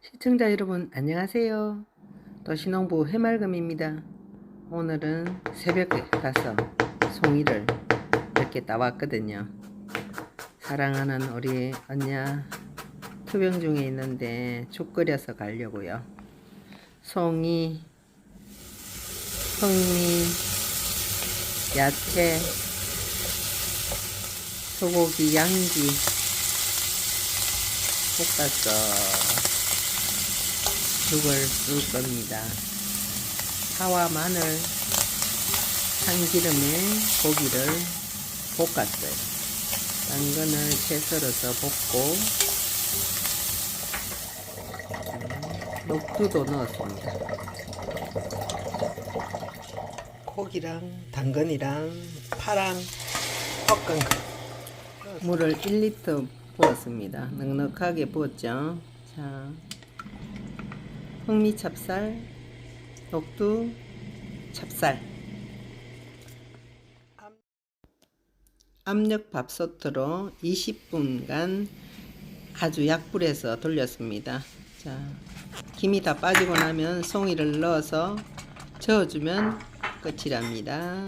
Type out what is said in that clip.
시청자 여러분 안녕하세요. 도시농부 해맑음입니다. 오늘은 새벽에 가서 송이를 이렇게 따왔거든요. 사랑하는 우리 언냐 투병 중에 있는데 죽 끓여서 가려고요. 송이, 성미, 야채, 소고기, 양지 볶아서 죽을 쓸 겁니다. 파와 마늘, 참기름에 고기를 볶았어요. 당근을 채 썰어서 볶고 녹두도 넣었습니다. 고기랑 당근이랑 파랑 볶은 거. 물을 1리터 부었습니다. 넉넉하게 부었죠. 자, 흑미 찹쌀, 녹두 찹쌀. 압력 밥솥으로 20분간 아주 약불에서 돌렸습니다. 자, 김이 다 빠지고 나면 송이를 넣어서 저어주면 끝이랍니다.